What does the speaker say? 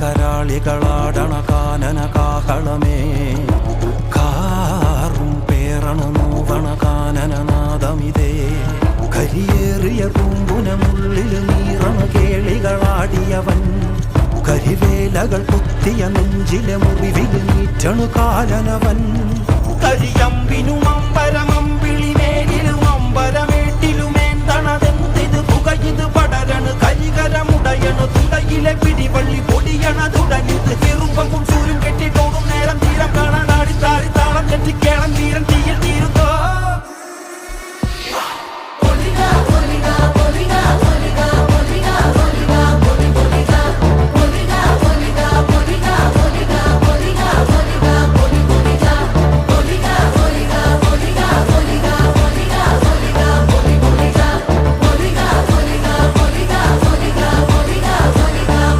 കരാളികളാടണ കാനന കാഹളമേ കാറും പേറണ നൂവണ കാനനനാദമിതേ കരിയേറിയ പൂമ്പുനമുള്ളിൽ നീറണ കേളികളാടിയവൻ. കരിവേലകൾ കുത്തിയ നെഞ്ചിലെ മുറിവിൽ നീറ്റണു കാലനവൻ. பிடி வள்ளி கொடியனதுடன் இது